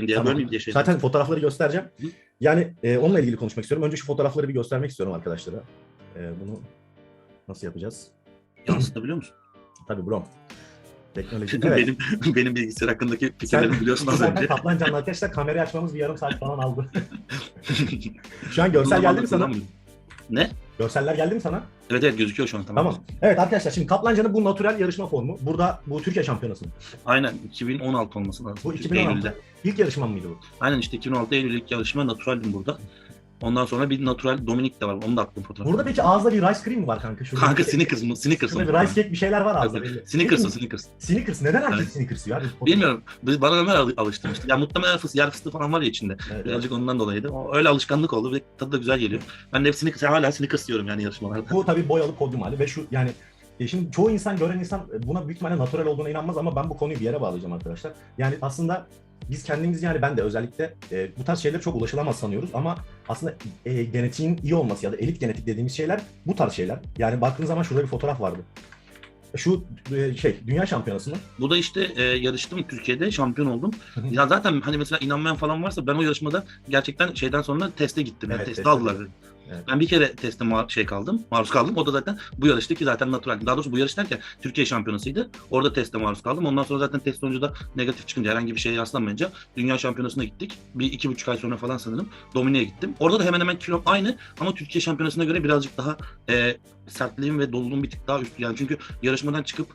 diye Tamam. bölmeyeyim diye şey. Zaten fotoğrafları göstereceğim. Hı. Yani e, onunla ilgili konuşmak istiyorum. Önce şu fotoğrafları bir göstermek istiyorum arkadaşlara. E, bunu nasıl yapacağız? yansıtabiliyor musun? Tabii bro. Teknoloji. Evet. benim benim bilgisayar hakkındaki fikirlerimi biliyorsun az önce. Kaplan Can'la arkadaşlar kamerayı açmamız bir yarım saat falan aldı. Şu an görsel geldi mi sana? Ne? Görseller geldi mi sana? Evet evet gözüküyor şu an tamam. Tamam. Evet arkadaşlar şimdi Kaplan Can'ın bu natural yarışma formu. Burada bu Türkiye şampiyonası. Aynen 2016 olması lazım. Bu Çünkü 2016. Eylül'de. İlk yarışma mıydı bu? Aynen işte 2016 Eylül ilk yarışma naturaldim burada. Ondan sonra bir natural Dominik de var. Onu da attım fotoğrafı. Burada peki ağızda bir rice cream mi var kanka? Şurada Kanka bir- Snickers mı? Snickers mı? rice cake bir şeyler var ağızda. belli. Snickers Snickers. Neden herkes Evet. Snickers yiyor? Abi, Bilmiyorum. Biz- Bana Ömer al- alıştırmıştı. Ya muhtemelen fıs, yer fıstığı falan var ya içinde. Evet. Birazcık ondan dolayıydı. O, öyle alışkanlık oldu ve tadı da güzel geliyor. Ben de hep Snickers, hala Snickers diyorum yani yarışmalarda. Bu tabii boyalı podyum hali ve şu yani e, şimdi çoğu insan gören insan buna büyük ihtimalle natural olduğuna inanmaz ama ben bu konuyu bir yere bağlayacağım arkadaşlar. Yani aslında biz kendimiz yani ben de özellikle e, bu tarz şeyler çok ulaşılamaz sanıyoruz ama aslında e, genetiğin iyi olması ya da elit genetik dediğimiz şeyler bu tarz şeyler. Yani baktığın zaman şurada bir fotoğraf vardı. Şu e, şey dünya şampiyonası mı? Bu da işte e, yarıştım Türkiye'de şampiyon oldum. Ya zaten hani mesela inanmayan falan varsa ben o yarışmada gerçekten şeyden sonra teste gittim. Yani Evet, teste aldılar. Evet. Ben bir kere teste ma- şey kaldım, maruz kaldım. O da zaten bu yarıştı ki zaten natural. Daha doğrusu bu yarış derken Türkiye şampiyonasıydı. Orada teste maruz kaldım. Ondan sonra zaten test sonucu da negatif çıkınca herhangi bir şeye rastlanmayınca dünya şampiyonasına gittik. Bir iki buçuk ay sonra falan sanırım Domine'ye gittim. Orada da hemen hemen kilom aynı ama Türkiye şampiyonasına göre birazcık daha e, sertliğim ve doluluğum bir tık daha üstü. Yani çünkü yarışmadan çıkıp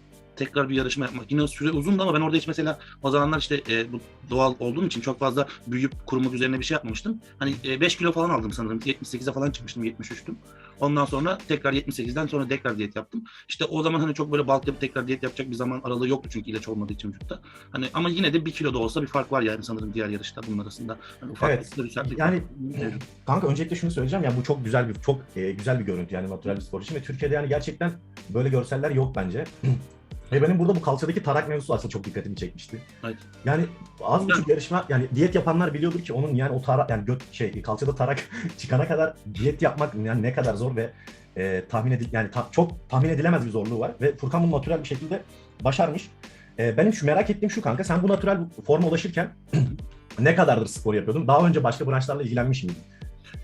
tekrar bir yarışma yapmak. Yine süre uzundu ama ben orada hiç mesela o zamanlar işte e, bu doğal olduğum için çok fazla büyüyüp kurumak üzerine bir şey yapmamıştım. Hani 5 kilo falan aldım sanırım. 78'e falan çıkmıştım 73'tüm. Ondan sonra tekrar 78'den sonra tekrar diyet yaptım. İşte o zaman hani çok böyle balk yapıp tekrar diyet yapacak bir zaman aralığı yoktu çünkü ilaç olmadığı için vücutta. Hani ama yine de bir kilo da olsa bir fark var yani sanırım diğer yarışta bunun arasında. Hani ufak Evet. bir sertlik Yani var. Kanka öncelikle şunu söyleyeceğim ya bu çok güzel bir çok e, güzel bir görüntü yani natural bir spor için ve Türkiye'de yani gerçekten böyle görseller yok bence. Ve benim burada bu kalçadaki tarak mevzusu aslında çok dikkatimi çekmişti. Evet. Yani az buçuk yarışma yani diyet yapanlar biliyordur ki onun yani o tarak yani göt şey kalçada tarak çıkana kadar diyet yapmak yani ne kadar zor ve e, tahmin edil yani ta- çok tahmin edilemez bir zorluğu var ve Furkan bunu natural bir şekilde başarmış. E, benim şu merak ettiğim şu kanka sen bu natural forma ulaşırken ne kadardır spor yapıyordun? Daha önce başka branşlarla ilgilenmiş miydin?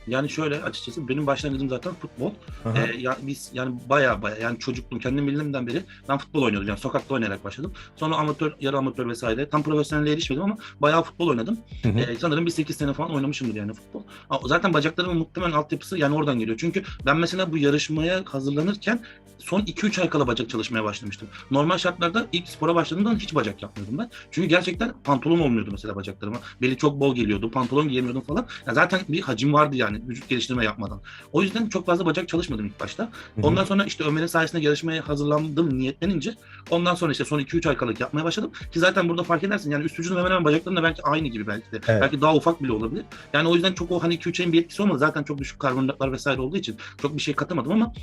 Yani şöyle açıkçası benim başlangıcım zaten futbol. Ee, ya biz yani baya baya yani çocukluğum kendim bildiğimden beri ben futbol oynuyordum yani sokakta oynayarak başladım. Sonra amatör, yarı amatör vesaire tam profesyonelle erişmedim ama bayağı futbol oynadım. Hı hı. Ee, sanırım bir 8 sene falan oynamışımdır yani futbol. Zaten bacaklarımın muhtemelen altyapısı yani oradan geliyor. Çünkü ben mesela bu yarışmaya hazırlanırken son 2-3 ay kala bacak çalışmaya başlamıştım. Normal şartlarda ilk spora başladığımda hiç bacak yapmıyordum ben. Çünkü gerçekten pantolon olmuyordu mesela bacaklarıma. Beli çok bol geliyordu. Pantolon giyemiyordum falan. Ya zaten bir hacim vardı yani vücut geliştirme yapmadan. O yüzden çok fazla bacak çalışmadım ilk başta. Ondan sonra işte Ömer'in sayesinde yarışmaya hazırlandım niyetlenince ondan sonra işte son 2-3 ay kalık yapmaya başladım. Ki zaten burada fark edersin yani üst vücudum hemen hemen bacaklarım da belki aynı gibi belki de. Evet. Belki daha ufak bile olabilir. Yani o yüzden çok o hani 2-3 ayın bir etkisi olmadı. Zaten çok düşük karbonhidratlar vesaire olduğu için çok bir şey katamadım ama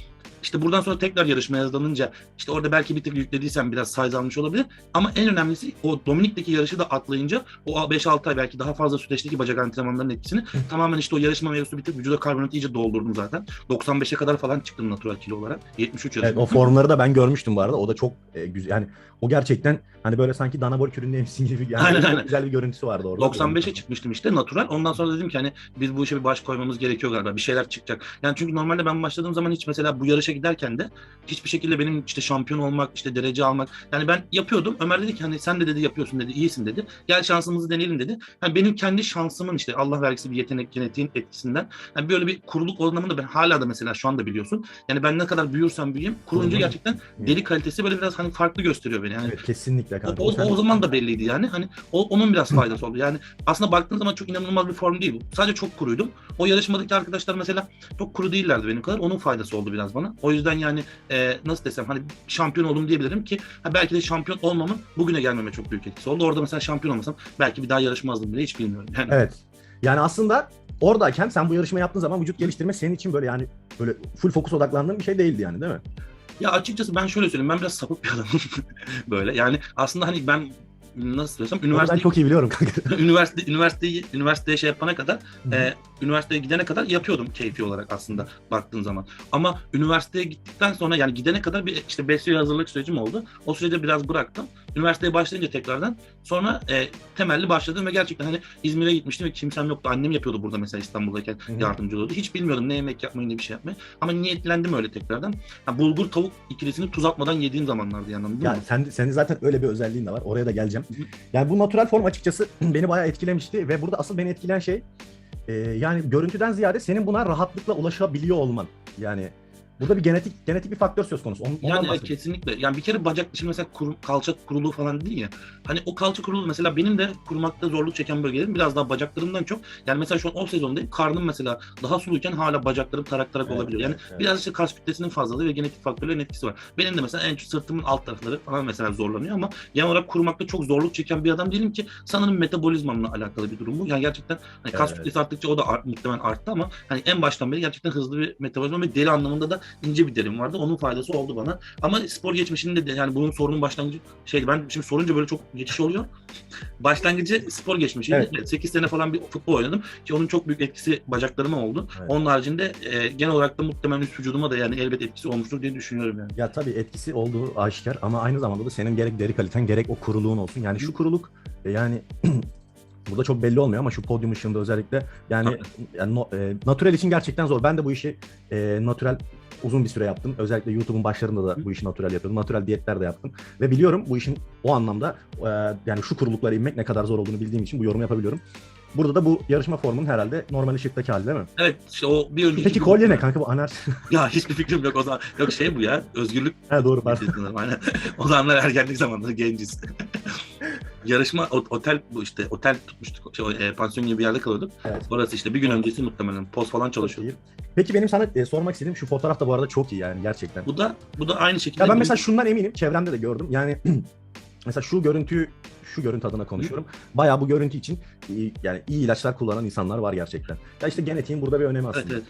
işte buradan sonra tekrar yarışmaya hazırlanınca işte orada belki bir tık yüklediysem biraz size almış olabilir. Ama en önemlisi o Dominik'teki yarışı da atlayınca o 5-6 ay belki daha fazla süreçteki bacak antrenmanlarının etkisini tamamen işte o yarışma mevzusu bitip vücuda karbonhidrat iyice doldurdum zaten. 95'e kadar falan çıktım natural kilo olarak. 73 Evet, yarışma. o formları da ben görmüştüm bu arada. O da çok e, güzel. Yani o gerçekten hani böyle sanki Danabor küründemişsin gibi yani Aynen, aynen. güzel bir görüntüsü vardı orada. 95'e çıkmıştım işte natural. Ondan sonra dedim ki hani biz bu işe bir baş koymamız gerekiyor galiba. Bir şeyler çıkacak. Yani çünkü normalde ben başladığım zaman hiç mesela bu yarışa giderken de hiçbir şekilde benim işte şampiyon olmak, işte derece almak. Yani ben yapıyordum. Ömer dedi ki hani sen de dedi yapıyorsun dedi, iyisin dedi. Gel şansımızı deneyelim dedi. Yani benim kendi şansımın işte Allah vergisi bir yetenek genetiğin etkisinden. Yani böyle bir kuruluk anlamında ben hala da mesela şu anda biliyorsun. Yani ben ne kadar büyürsem büyüyeyim kurulunca gerçekten deri kalitesi böyle biraz hani farklı gösteriyor beni. Yani Evet kesinlikle o, kanka. o, Sen- o zaman da belliydi yani. Hani o, onun biraz faydası oldu. Yani aslında baktığın zaman çok inanılmaz bir form değil bu. Sadece çok kuruydum. O yarışmadaki arkadaşlar mesela çok kuru değillerdi benim kadar. Onun faydası oldu biraz bana. O yüzden yani e, nasıl desem hani şampiyon oldum diyebilirim ki ha, belki de şampiyon olmamın bugüne gelmeme çok büyük etkisi oldu. Orada mesela şampiyon olmasam belki bir daha yarışmazdım bile hiç bilmiyorum. Yani Evet. Yani aslında oradayken sen bu yarışma yaptığın zaman vücut geliştirme senin için böyle yani böyle full fokus odaklandığın bir şey değildi yani değil mi? Ya açıkçası ben şöyle söyleyeyim. Ben biraz sapık bir adamım. böyle. Yani aslında hani ben nasıl söylesem üniversite çok iyi biliyorum kanka. üniversite üniversiteyi üniversiteye şey yapana kadar e, üniversiteye gidene kadar yapıyordum keyfi olarak aslında baktığın zaman. Ama üniversiteye gittikten sonra yani gidene kadar bir işte BSU hazırlık sürecim oldu. O sürede biraz bıraktım. Üniversiteye başlayınca tekrardan sonra e, temelli başladım ve gerçekten hani İzmir'e gitmiştim ve kimsem yoktu. Annem yapıyordu burada mesela İstanbul'dayken Hı hı. yardımcı oldu. Hiç bilmiyordum ne yemek yapmayı ne bir şey yapmayı. Ama niyetlendim öyle tekrardan. Ha, bulgur tavuk ikilisini tuz atmadan yediğim zamanlardı yani anladın Ya mı? sen, senin zaten öyle bir özelliğin de var. Oraya da geleceğim. Yani bu natural form açıkçası beni bayağı etkilemişti ve burada asıl beni etkileyen şey e, yani görüntüden ziyade senin buna rahatlıkla ulaşabiliyor olman. Yani burada bir genetik genetik bir faktör söz konusu. Ondan Yani evet, kesinlikle. Yani bir kere bacak dışı mesela kuru- kalça kuruluğu falan değil ya. Hani o kalça kuruluğu mesela benim de kurmakta zorluk çeken bölgelerim biraz daha bacaklarımdan çok. Yani mesela şu an off sezondayım. Karnım mesela daha suluyken hala bacaklarım tarak tarak Evet, olabiliyor. Yani evet, biraz işte kas kütlesinin fazlalığı ve genetik faktörlerin etkisi var. Benim de mesela en çok sırtımın alt tarafları falan mesela zorlanıyor ama genel olarak kurmakta çok zorluk çeken bir adam değilim ki sanırım metabolizmamla alakalı bir durum bu. Yani gerçekten hani kas Evet. kütlesi arttıkça o da art, muhtemelen arttı ama hani en baştan beri gerçekten hızlı bir metabolizma ve deri anlamında da ince bir derim vardı. Onun faydası oldu bana. Ama spor geçmişinde de yani bunun sorunun başlangıcı şeydi. Ben şimdi sorunca böyle çok geçiş oluyor. Başlangıcı spor geçmişiydi. Evet. Evet. 8 sene falan bir futbol oynadım ki onun çok büyük etkisi bacaklarıma oldu. Evet. Onun haricinde e, genel olarak da muhtemelen üst vücuduma da yani elbet etkisi olmuştur diye düşünüyorum yani. Ya tabii etkisi olduğu aşikar ama aynı zamanda da senin gerek deri kaliten gerek o kuruluğun olsun. Yani şu kuruluk e, yani burada çok belli olmuyor ama şu podyum ışığında özellikle yani, yani no- e, natural için gerçekten zor. Ben de bu işi e, natural uzun bir süre yaptım. Özellikle YouTube'un başlarında da bu işi natural yapıyordum. Natural diyetler de yaptım. Ve biliyorum bu işin o anlamda e, yani şu kuruluklara inmek ne kadar zor olduğunu bildiğim için bu yorumu yapabiliyorum. Burada da bu yarışma formunun herhalde normal ışıktaki hali değil mi? Evet işte o bir önceki Peki kolye ne kanka bu anarşi? Ya hiçbir fikrim yok o zaman. Yok şey bu ya özgürlük ha doğru pardon. Aynen. O zamanlar ergenlik zamanları genciz. Yarışma otel bu işte otel tutmuştuk. Şey, e, pansiyon gibi bir yerde kalıyorduk. Evet. Orası işte bir gün öncesi muhtemelen poz falan çalışıyorduk. Peki benim sana e, sormak istediğim şu fotoğraf da bu arada çok iyi yani gerçekten. Bu da bu da aynı şekilde. Ya ben mesela şundan eminim, çevremde de gördüm. Yani mesela şu görüntüyü şu görüntü adına konuşuyorum. Bayağı bu görüntü için iyi, yani iyi ilaçlar kullanan insanlar var gerçekten. Ya işte genetiğin burada bir önemi Evet aslında. evet.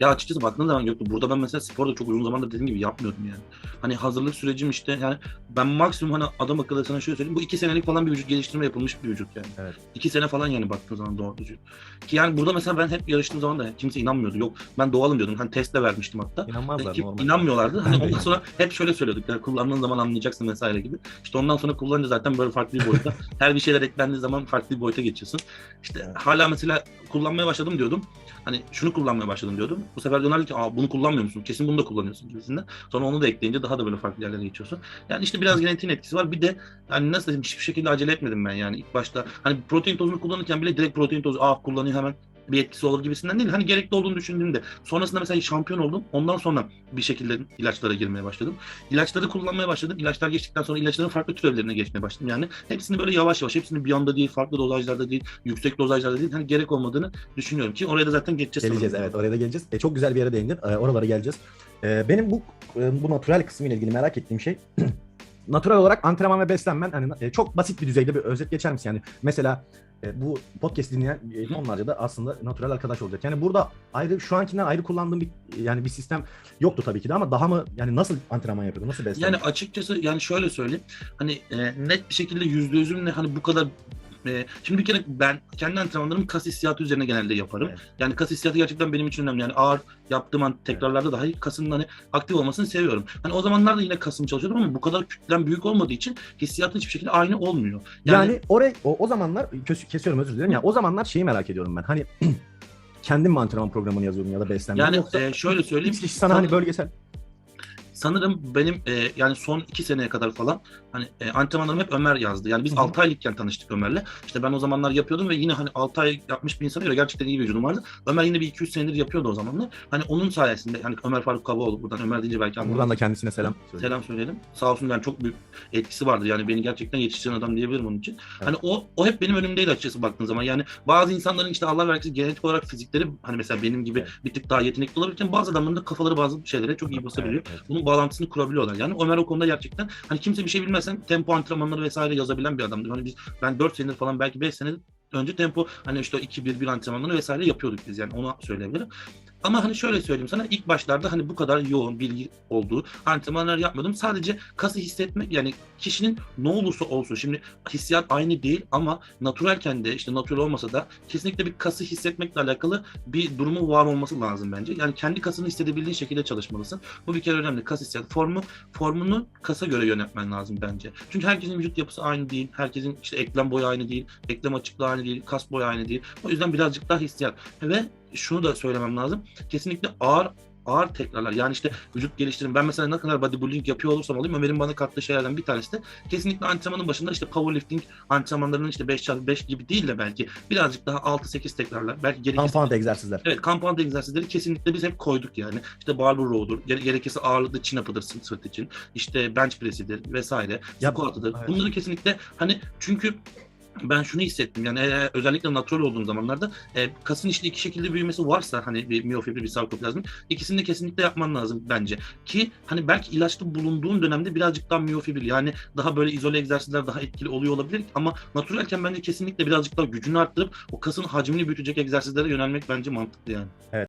Ya açıkçası baktığın zaman yoktu. Burada ben mesela sporda çok uzun zamandır dediğim gibi yapmıyordum yani. Hani hazırlık sürecim işte yani ben maksimum hani adam akıllı sana şöyle söyleyeyim. Bu iki senelik falan bir vücut geliştirme yapılmış bir vücut yani. Evet. İki sene falan yani baktığın zaman doğal vücut. Ki yani burada mesela ben hep yarıştığım zaman da kimse inanmıyordu. Yok ben doğalım diyordum. Hani testle vermiştim hatta. İnanmazlar Kim- normal. inanmıyorlardı. Hani ondan sonra hep şöyle söylüyorduk. Yani kullandığın zaman anlayacaksın vesaire gibi. İşte ondan sonra kullanınca zaten böyle farklı bir boyuta. her bir şeyler eklendiği zaman farklı bir boyuta geçiyorsun. İşte Evet. hala mesela kullanmaya başladım diyordum. Hani şunu kullanmaya başladım diyordum. Bu sefer diyorlardı ki Aa, bunu kullanmıyor musun? Kesin bunu da kullanıyorsun gibisinden. Sonra onu da ekleyince daha da böyle farklı yerlere geçiyorsun. Yani işte biraz genetiğin etkisi var. Bir de hani nasıl diyeyim hiçbir şekilde acele etmedim ben yani ilk başta. Hani protein tozunu kullanırken bile direkt protein tozu ah kullanıyor hemen bir etkisi olur gibisinden değil. Hani gerekli olduğunu düşündüğümde sonrasında mesela şampiyon oldum. Ondan sonra bir şekilde ilaçlara girmeye başladım. İlaçları kullanmaya başladım. İlaçlar geçtikten sonra ilaçların farklı türevlerine geçmeye başladım. Yani hepsini böyle yavaş yavaş, hepsini bir anda değil, farklı dozajlarda değil, yüksek dozajlarda değil. Hani gerek olmadığını düşünüyorum ki oraya da zaten geçeceğiz. Geleceğiz sanırım. evet oraya da geleceğiz. E, çok güzel bir yere değindin. E, oralara geleceğiz. E, benim bu e, bu natural kısmı ile ilgili merak ettiğim şey natural olarak antrenman ve beslenmen hani e, çok basit bir düzeyde bir özet geçer misin? Yani mesela e, bu podcast dinleyen onlarca da aslında natural arkadaş olacak. Yani burada ayrı şu ankinden ayrı kullandığım bir yani bir sistem yoktu tabii ki de ama daha mı yani nasıl antrenman yapıyordun? Nasıl beslenme? Yani açıkçası yani şöyle söyleyeyim. Hani e, net bir şekilde yüzde yüzümle hani bu kadar e, şimdi bir kere ben kendi antrenmanlarımı kas hissiyatı üzerine genelde yaparım. Evet. Yani kas hissiyatı gerçekten benim için önemli. Yani ağır yaptığım an tekrarlarda dahi kasın hani aktif olmasını seviyorum. Hani o zamanlar da yine kasım çalışıyordum ama bu kadar kütlem büyük olmadığı için hissiyatın hiçbir şekilde aynı olmuyor. Yani, oraya o, o zamanlar kes- kesiyorum özür dilerim. Ya o zamanlar şeyi merak ediyorum ben. Hani kendin mi antrenman programını yazıyordun ya da beslenme yani yoksa e, şöyle söyleyeyim. hiç sana hani bölgesel sanırım benim e, yani son iki seneye kadar falan hani e, antrenmanlarım hep Ömer yazdı. Yani biz Hı hı. 6 aylıkken tanıştık Ömer'le. İşte ben o zamanlar yapıyordum ve yine hani 6 ay yapmış bir insana göre gerçekten iyi bir vücudum vardı. Ömer yine bir 200 senedir yapıyordu o zamanlar. Hani onun sayesinde hani Ömer Faruk Kavaoğlu buradan Ömer deyince belki anlamaz. buradan da kendisine selam söyleyeyim. Selam söyleyelim. Sağ olsun yani çok büyük etkisi vardı. Yani beni gerçekten yetiştiren adam diyebilirim onun için. Hani o o hep benim önümdeydi açıkçası baktığın zaman. Yani bazı insanların işte Allah vergisi genetik olarak fizikleri hani mesela benim gibi Evet. bir tık daha yetenekli olabilirken bazı adamların da kafaları bazı şeylere çok iyi basabiliyor. Evet, evet. Bunun bağlantısını kurabiliyorlar. Yani Ömer o konuda gerçekten hani kimse bir şey bilmezsen tempo antrenmanları vesaire yazabilen bir adamdı. Hani biz ben 4 senedir falan belki 5 senedir önce tempo hani işte o 2-1-1 antrenmanları vesaire yapıyorduk biz yani onu söyleyebilirim. Ama hani şöyle söyleyeyim sana ilk başlarda hani bu kadar yoğun bilgi olduğu antrenmanlar yapmadım. Sadece kası hissetmek yani kişinin ne olursa olsun şimdi hissiyat aynı değil ama naturalken de işte natural olmasa da kesinlikle bir kası hissetmekle alakalı bir durumu var olması lazım bence. Yani kendi kasını hissedebildiğin şekilde çalışmalısın. Bu bir kere önemli. Kas hissiyat. Formu, formunu kasa göre yönetmen lazım bence. Çünkü herkesin vücut yapısı aynı değil. Herkesin işte eklem boyu aynı değil. Eklem açıklığı aynı değil. Kas boyu aynı değil. O yüzden birazcık daha hissiyat. Ve şunu da söylemem lazım. Kesinlikle ağır ağır tekrarlar. Yani işte vücut geliştirim. Ben mesela ne kadar bodybuilding yapıyor olursam olayım Ömer'in bana kattığı şeylerden bir tanesi de kesinlikle antrenmanın başında işte powerlifting antrenmanlarının işte 5x5 gibi değil de belki birazcık daha 6-8 tekrarlar. Belki gerekirse Compound egzersizler. Evet compound egzersizleri kesinlikle biz hep koyduk yani. İşte barbell row'dur, gere- gerekirse ağırlıklı chin up'ıdır sırt için. İşte bench press'idir vesaire. Squat'ıdır. Evet. Bunları kesinlikle hani çünkü ben şunu hissettim yani eğer özellikle natural olduğum zamanlarda e, kasın işte iki şekilde büyümesi varsa hani bir miyofibri bir sarkoplazmi ikisini de kesinlikle yapman lazım bence. Ki hani belki ilaçlı bulunduğun dönemde birazcık daha miyofibri yani daha böyle izole egzersizler daha etkili oluyor olabilir ama naturalken bence kesinlikle birazcık daha gücünü arttırıp o kasın hacmini büyütecek egzersizlere yönelmek bence mantıklı yani.